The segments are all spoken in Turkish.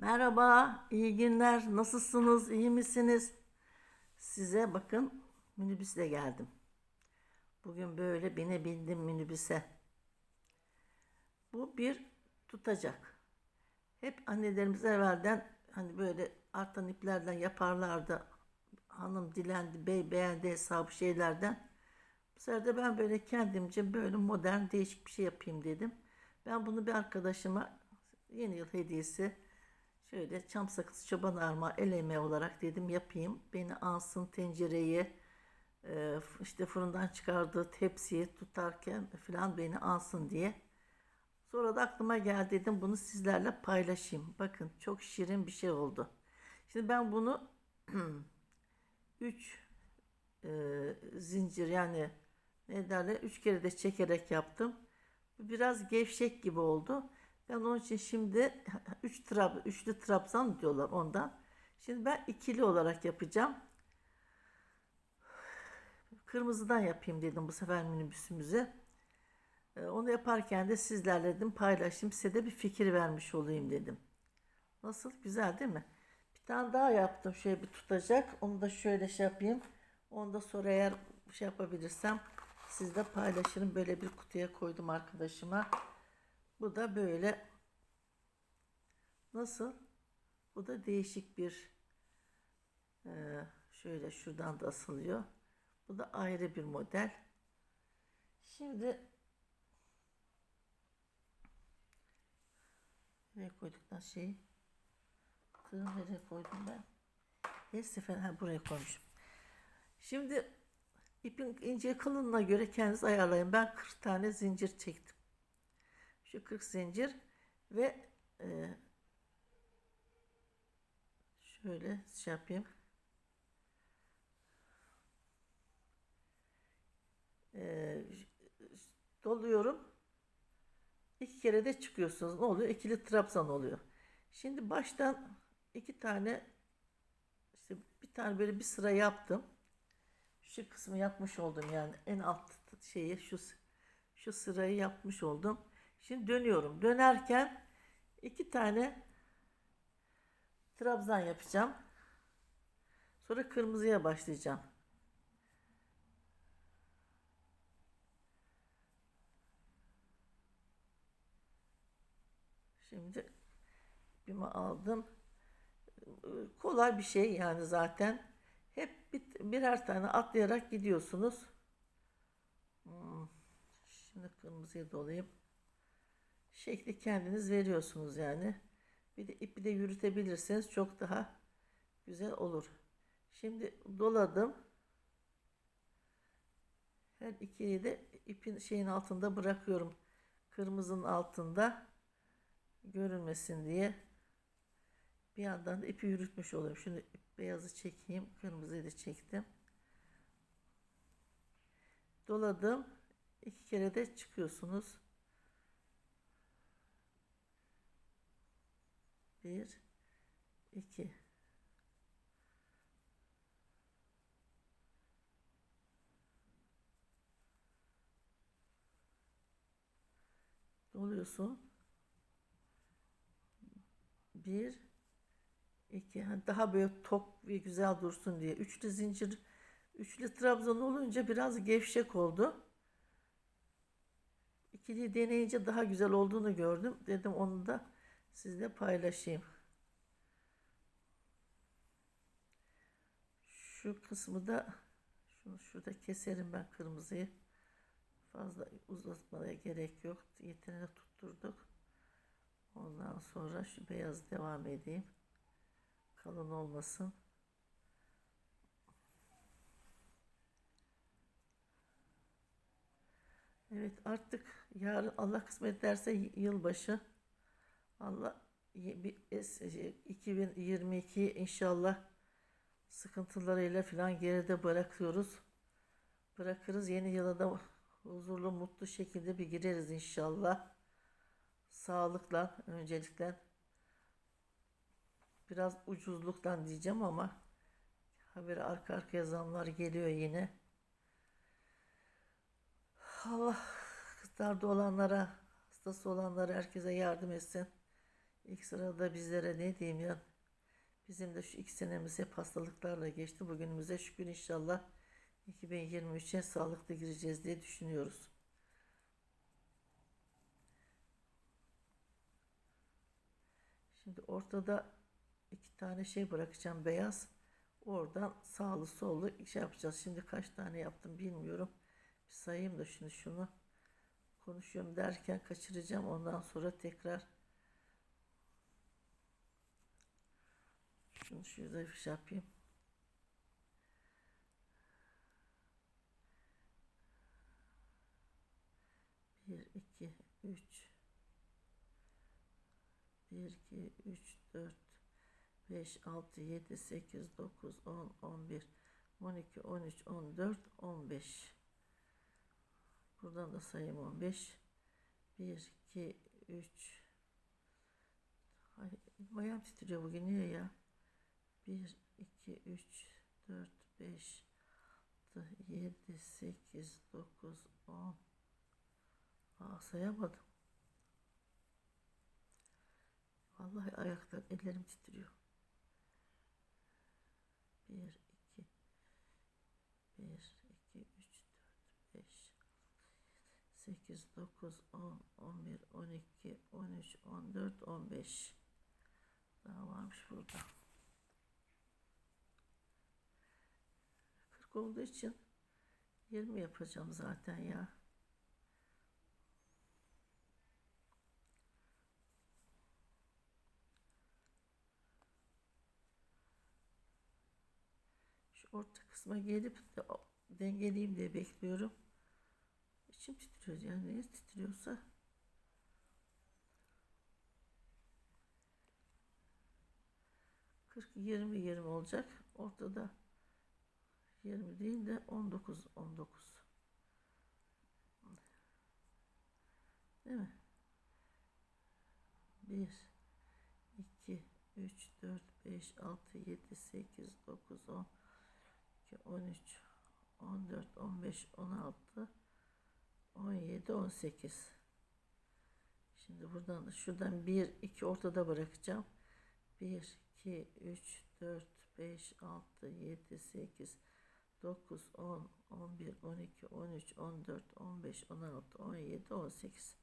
Merhaba, iyi günler. Nasılsınız? iyi misiniz? Size bakın minibüsle geldim. Bugün böyle binebildim minibüse. Bu bir tutacak. Hep annelerimiz evvelden hani böyle artan iplerden yaparlardı. Hanım dilendi, bey beğendi hesabı şeylerden. Bu sefer de ben böyle kendimce böyle modern değişik bir şey yapayım dedim. Ben bunu bir arkadaşıma yeni yıl hediyesi şöyle çam sakız çoban arma el emeği olarak dedim yapayım. Beni ansın tencereyi e, işte fırından çıkardığı tepsiyi tutarken falan beni ansın diye. Sonra da aklıma geldi dedim bunu sizlerle paylaşayım. Bakın çok şirin bir şey oldu. Şimdi ben bunu 3 zincir yani ne derler 3 kere de çekerek yaptım. Biraz gevşek gibi oldu. Ben onun için şimdi 3 trab üçlü trabzan diyorlar ondan. Şimdi ben ikili olarak yapacağım. Kırmızıdan yapayım dedim bu sefer minibüsümüze. Ee, Onu yaparken de sizlerle dedim paylaşayım size de bir fikir vermiş olayım dedim. Nasıl? Güzel değil mi? Bir tane daha yaptım şöyle bir tutacak. Onu da şöyle şey yapayım. Onu da sonra eğer şey yapabilirsem sizle paylaşırım. Böyle bir kutuya koydum arkadaşıma. Bu da böyle. Nasıl? Bu da değişik bir eee, şöyle şuradan da asılıyor. Bu da ayrı bir model. Şimdi nereye koyduk lan şeyi? Tığ nereye koydum ben? Her sefer ha buraya koymuşum. Şimdi ipin ince kalınlığına göre kendiniz ayarlayın. Ben 40 tane zincir çektim. Şu 40 zincir ve e, şöyle şey yapayım. E, doluyorum. İki kere de çıkıyorsunuz. Ne oluyor? İkili trabzan oluyor. Şimdi baştan iki tane işte bir tane böyle bir sıra yaptım. Şu kısmı yapmış oldum yani en alt şeyi şu şu sırayı yapmış oldum. Şimdi dönüyorum. Dönerken iki tane trabzan yapacağım. Sonra kırmızıya başlayacağım. Şimdi ipimi aldım. Kolay bir şey yani zaten. Hep bir- birer tane atlayarak gidiyorsunuz. Hmm, Şimdi kırmızıya dolayayım. Şekli kendiniz veriyorsunuz yani. Bir de ipi de yürütebilirseniz çok daha güzel olur. Şimdi doladım. Her ikiyi de ipin şeyin altında bırakıyorum. Kırmızının altında görünmesin diye. Bir yandan da ipi yürütmüş oluyorum. Şimdi beyazı çekeyim. Kırmızıyı da çektim. Doladım. İki kere de çıkıyorsunuz. Bir, iki. Doluyorsun. Bir, iki. Ha, Daha böyle tok ve güzel dursun diye. Üçlü zincir, üçlü trabzan olunca biraz gevşek oldu. İkiliyi deneyince daha güzel olduğunu gördüm. Dedim onu da sizle paylaşayım. Şu kısmı da şunu şurada keserim ben kırmızıyı. Fazla uzatmaya gerek yok. Yeterine tutturduk. Ondan sonra şu beyaz devam edeyim. Kalın olmasın. Evet artık yarın Allah kısmet ederse yılbaşı. Allah y- bir es- şey, 2022 inşallah sıkıntılarıyla falan geride bırakıyoruz. Bırakırız yeni yıla da huzurlu mutlu şekilde bir gireriz inşallah. Sağlıkla öncelikle biraz ucuzluktan diyeceğim ama haberi arka arkaya zamlar geliyor yine. Allah darda olanlara, hastası olanlara herkese yardım etsin. İlk sırada bizlere ne diyeyim ya. Bizim de şu iki senemiz hep hastalıklarla geçti. Bugünümüze şükür inşallah 2023'e sağlıklı gireceğiz diye düşünüyoruz. Şimdi ortada iki tane şey bırakacağım beyaz. Oradan sağlı sollu şey yapacağız. Şimdi kaç tane yaptım bilmiyorum. Bir sayayım da şunu şunu konuşuyorum derken kaçıracağım. Ondan sonra tekrar şunu şurada bir şey yapayım. Bir, iki, üç. Bir, iki, üç, dört, beş, altı, yedi, sekiz, dokuz, on, on bir, on iki, on üç, on dört, on beş. Buradan da sayayım 15. 1, 2, 3. Ay, bayağım titriyor bugün niye ya? 1, 2, 3, 4, 5, 6, 7, 8, 9, 10. Aa sayamadım. Vallahi ayaklar, ellerim titriyor. 1, 2, 1, 2, 3, 4, 5, 8, 9, 10, 11, 12, 13, 14, 15. Daha varmış burada. 40 olduğu için 20 yapacağım zaten ya. Şu orta kısma gelip de dengeleyeyim diye bekliyorum. İçim titriyor yani ne titriyorsa. Kırk, yirmi, yirmi olacak. Ortada 20 değil de 19, 19. Değil mi? 1, 2, 3, 4, 5, 6, 7, 8, 9, 10, 12, 13, 14, 15, 16, 17, 18. Şimdi buradan da şuradan 1, 2 ortada bırakacağım. 1, 2, 3, 4, 5, 6, 7, 8, 9, 10, 11, 12, 13, 14, 15, 16, 17, 18.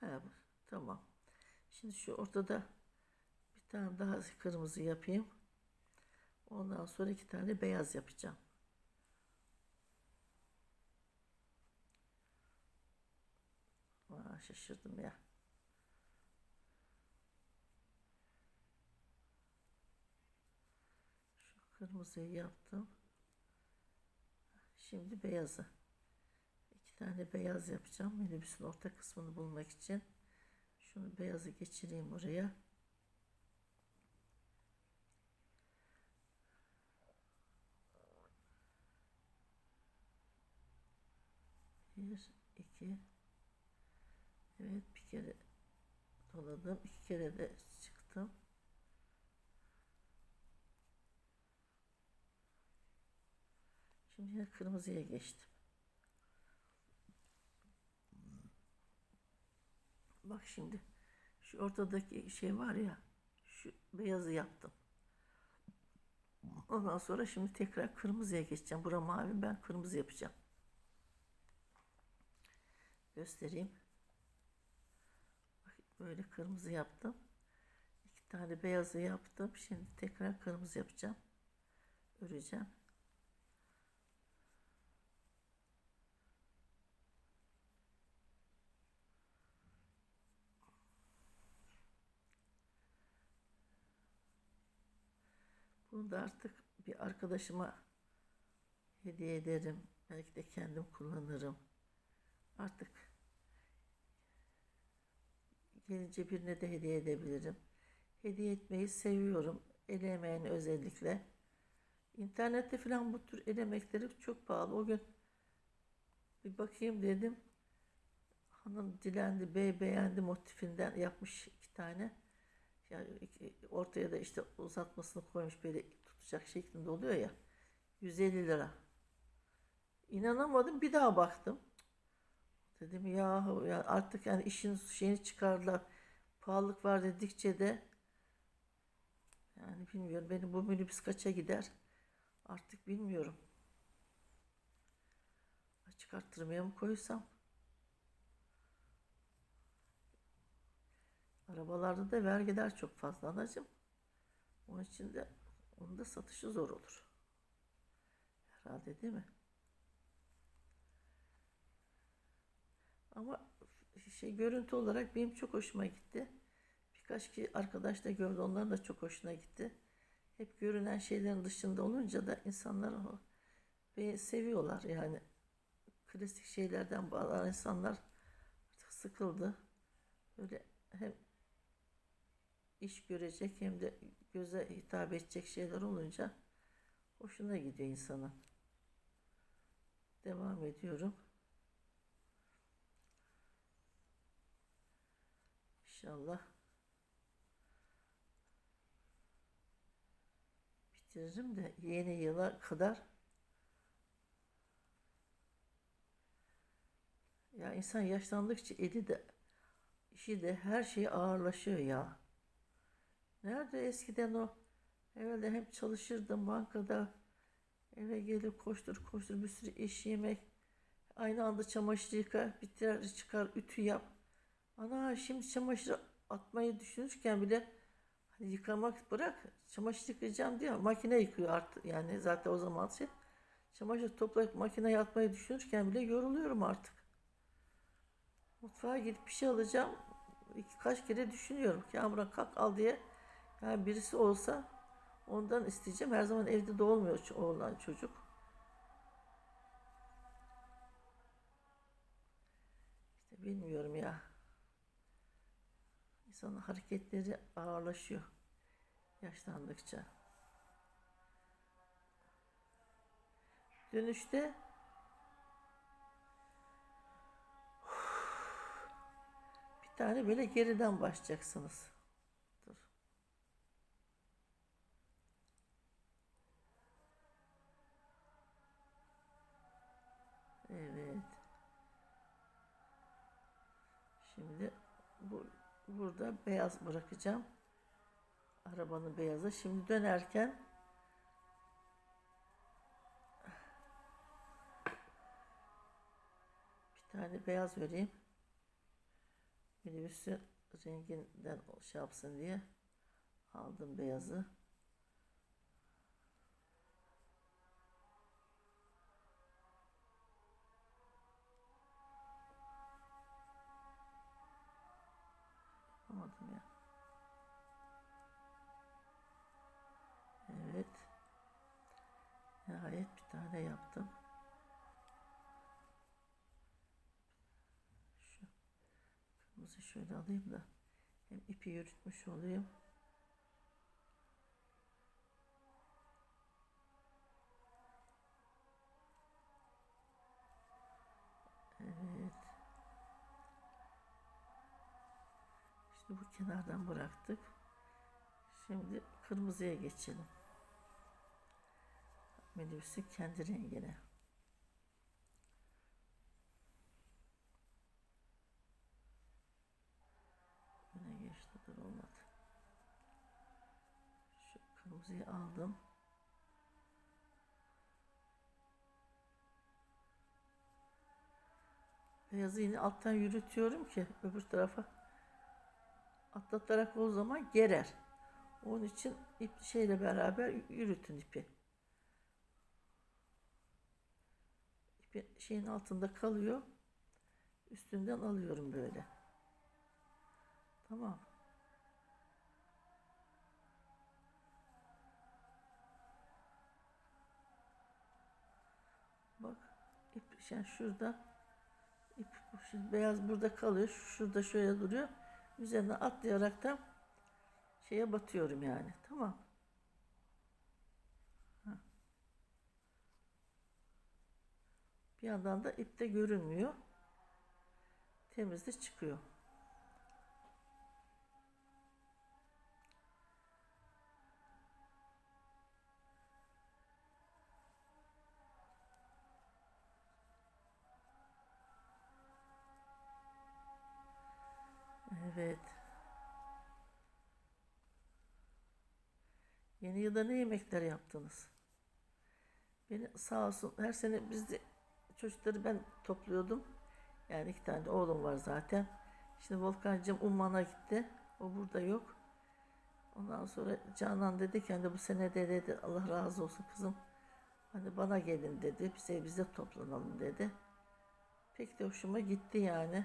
He, bu- tamam. Şimdi şu ortada bir tane daha kırmızı yapayım. Ondan sonra iki tane beyaz yapacağım. Aa, şaşırdım ya. Şu kırmızıyı yaptım. Şimdi beyazı. İki tane beyaz yapacağım. Minibüsün orta kısmını bulmak için. Şunu beyazı geçireyim oraya. Bir, iki. Evet bir kere doladım. iki kere de çıktım. Şimdi kırmızıya geçtim. Bak şimdi şu ortadaki şey var ya şu beyazı yaptım. Ondan sonra şimdi tekrar kırmızıya geçeceğim. Bura mavi ben kırmızı yapacağım. Göstereyim. Bak böyle kırmızı yaptım. İki tane beyazı yaptım. Şimdi tekrar kırmızı yapacağım. Öreceğim. Da artık bir arkadaşıma hediye ederim. Belki de kendim kullanırım. Artık gelince birine de hediye edebilirim. Hediye etmeyi seviyorum. El emeğini özellikle. İnternette falan bu tür el emekleri çok pahalı. O gün bir bakayım dedim. Hanım dilendi, bey beğendi motifinden yapmış iki tane. Yani ortaya da işte uzatmasını koymuş böyle tutacak şeklinde oluyor ya. 150 lira. İnanamadım bir daha baktım. Dedim ya artık yani işin şeyini çıkardılar. pahalılık var dedikçe de yani bilmiyorum benim bu minibüs kaça gider artık bilmiyorum. Açık arttırmaya mı koysam? Arabalarda da vergiler çok fazla anacığım. Onun için de onun da satışı zor olur. Herhalde değil mi? Ama şey görüntü olarak benim çok hoşuma gitti. Birkaç kişi arkadaş da gördü. Onların da çok hoşuna gitti. Hep görünen şeylerin dışında olunca da insanlar o ve seviyorlar yani. Klasik şeylerden bağlanan insanlar artık sıkıldı. Böyle hem iş görecek hem de göze hitap edecek şeyler olunca hoşuna gidiyor insanın. Devam ediyorum. İnşallah bitiririm de yeni yıla kadar ya insan yaşlandıkça eli de işi de her şey ağırlaşıyor ya. Nerede eskiden o? Evvelde hem çalışırdım bankada. Eve gelip koştur koştur bir sürü iş yemek. Aynı anda çamaşır yıka biter çıkar ütü yap. Ana şimdi çamaşır atmayı düşünürken bile hani yıkamak bırak çamaşır yıkayacağım diyor. Makine yıkıyor artık yani zaten o zaman şey. Çamaşır toplayıp makineye atmayı düşünürken bile yoruluyorum artık. Mutfağa gidip bir şey alacağım kaç kere düşünüyorum. Kamran kalk al diye yani birisi olsa ondan isteyeceğim. Her zaman evde de olmuyor oğlan çocuk. İşte bilmiyorum ya. İnsanın hareketleri ağırlaşıyor yaşlandıkça. Dönüşte bir tane böyle geriden başlayacaksınız. Dur. Evet. Şimdi bu burada beyaz bırakacağım. Arabanın beyazı. Şimdi dönerken bir tane beyaz vereyim. Minibüsün renginden şey yapsın diye aldım beyazı. Ya. Evet. Nihayet bir tane yaptım. Şu kırmızı şöyle alayım da hem ipi yürütmüş olayım. Evet. İşte bu kenardan bıraktık. Şimdi kırmızıya geçelim. Minibüsün kendi rengine. Öne geçti dur olmadı. Şu kırmızıyı aldım. Beyazı yine alttan yürütüyorum ki öbür tarafa atlatarak o zaman gerer. Onun için ip şeyle beraber yürütün ipi. İpi şeyin altında kalıyor. Üstünden alıyorum böyle. Tamam. Bak ip yani şurada ip şimdi beyaz burada kalıyor. Şurada şöyle duruyor. Üzerine atlayarak da şeye batıyorum yani. Tamam. Bir yandan da ip de görünmüyor. Temiz de çıkıyor. Evet. Yeni yılda ne yemekler yaptınız? Beni sağ olsun her sene biz çocukları ben topluyordum. Yani iki tane de oğlum var zaten. Şimdi Volkan'cığım Umman'a gitti. O burada yok. Ondan sonra Canan dedi ki hani bu sene de dedi Allah razı olsun kızım. Hani bana gelin dedi. Bize bize toplanalım dedi. Pek de hoşuma gitti yani.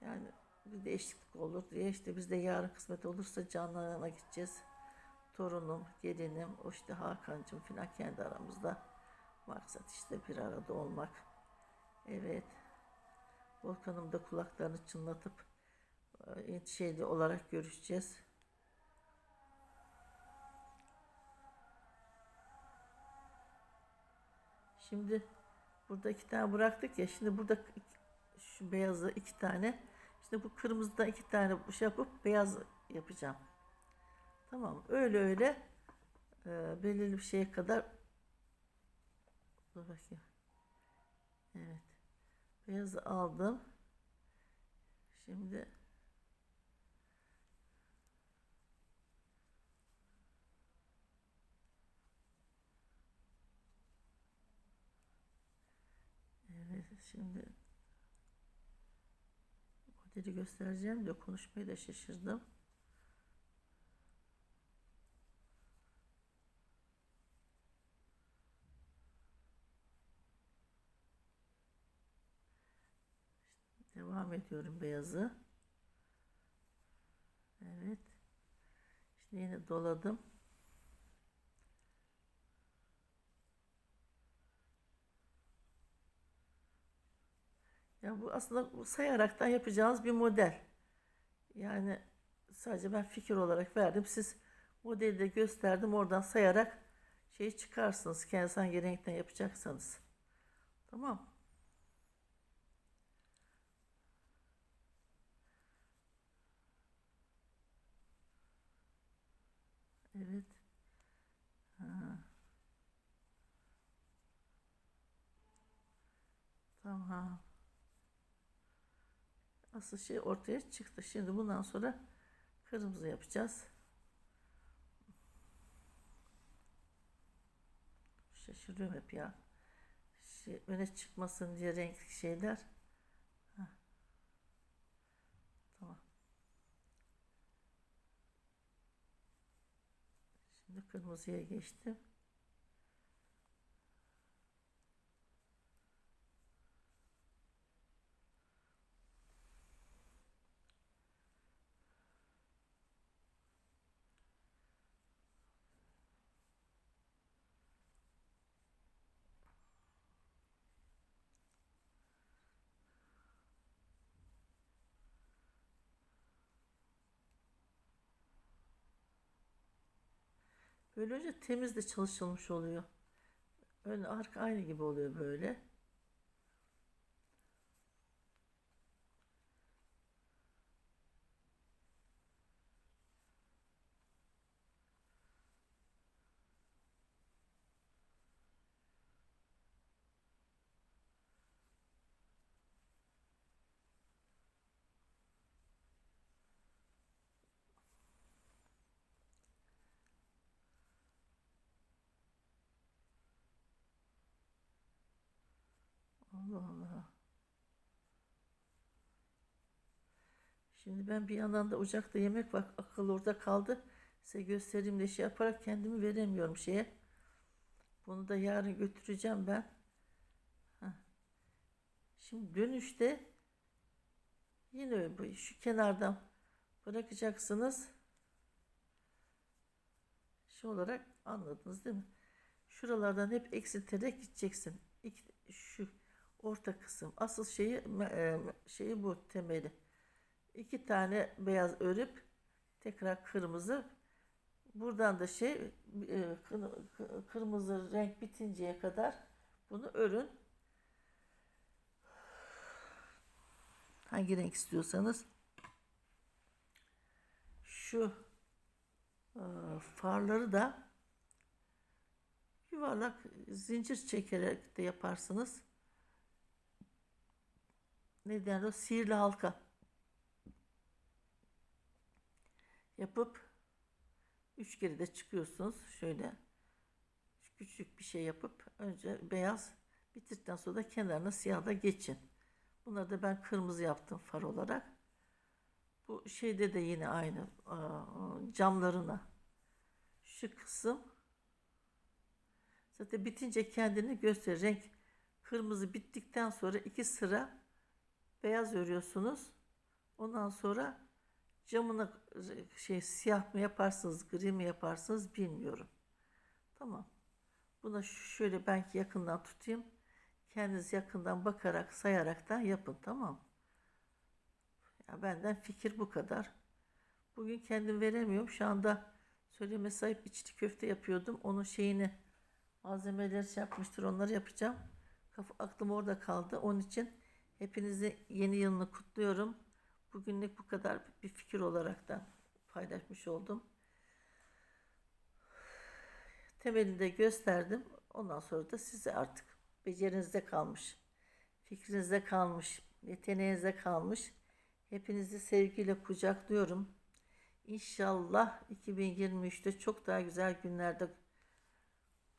Yani bir değişiklik olur diye işte biz de yarın kısmet olursa Canan'a gideceğiz. Torunum, gelinim, o işte Hakan'cığım falan kendi aramızda. Maksat işte bir arada olmak. Evet. Volkan'ım da kulaklarını çınlatıp e, şeyli olarak görüşeceğiz. Şimdi burada iki tane bıraktık ya. Şimdi burada şu beyazı iki tane. Şimdi bu kırmızıdan iki tane bu şey yapıp beyaz yapacağım. Tamam. Öyle öyle e, belirli bir şeye kadar dur bakayım. Evet. Beyazı aldım. Şimdi Evet şimdi modeli göstereceğim de konuşmayı da şaşırdım. Devam ediyorum beyazı. Evet. Şimdi yine doladım. Ya bu aslında sayaraktan yapacağınız bir model. Yani sadece ben fikir olarak verdim. Siz modeli de gösterdim. Oradan sayarak şeyi çıkarsınız. Kendiniz hangi renkten yapacaksanız. Tamam. Evet. Ha. Tamam. Asıl şey ortaya çıktı. Şimdi bundan sonra kırmızı yapacağız. Şaşırıyorum hep ya. Şey, öne çıkmasın diye renkli şeyler. Tamam. Şimdi kırmızıya geçtim. Böylece temiz de çalışılmış oluyor. Ön arka aynı gibi oluyor böyle. Allah Allah. Şimdi ben bir yandan da ocakta yemek var. Akıl orada kaldı. Size göstereyim de şey yaparak kendimi veremiyorum şeye. Bunu da yarın götüreceğim ben. Şimdi dönüşte yine bu şu kenardan bırakacaksınız. Şu olarak anladınız değil mi? Şuralardan hep eksilterek gideceksin. İki, şu orta kısım. Asıl şeyi e, şeyi bu temeli. İki tane beyaz örüp tekrar kırmızı. Buradan da şey e, kırmızı renk bitinceye kadar bunu örün. Hangi renk istiyorsanız. Şu e, farları da yuvarlak zincir çekerek de yaparsınız ne denir o sihirli halka yapıp Üç kere de çıkıyorsunuz. Şöyle küçük bir şey yapıp önce beyaz bitirdikten sonra da kenarına siyah da geçin. Bunları da ben kırmızı yaptım far olarak. Bu şeyde de yine aynı camlarına şu kısım zaten bitince kendini gösterir. Renk kırmızı bittikten sonra iki sıra beyaz örüyorsunuz. Ondan sonra camına şey siyah mı yaparsınız, gri mi yaparsınız bilmiyorum. Tamam. Buna şöyle belki yakından tutayım. Kendiniz yakından bakarak, sayaraktan yapın tamam. Ya benden fikir bu kadar. Bugün kendim veremiyorum. Şu anda söyleme sahip içli köfte yapıyordum. Onun şeyini malzemeleri şey yapmıştır. Onları yapacağım. Kafa, aklım orada kaldı. Onun için hepinizi yeni yılını kutluyorum. Bugünlük bu kadar bir fikir olarak da paylaşmış oldum. Temelini de gösterdim. Ondan sonra da size artık becerinizde kalmış, fikrinizde kalmış, yeteneğinizde kalmış. Hepinizi sevgiyle kucaklıyorum. İnşallah 2023'te çok daha güzel günlerde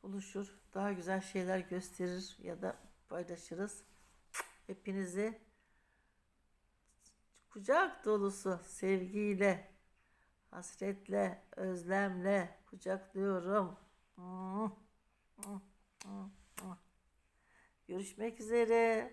buluşur. Daha güzel şeyler gösterir ya da paylaşırız. Hepinizi kucak dolusu sevgiyle, hasretle, özlemle kucaklıyorum. Görüşmek üzere.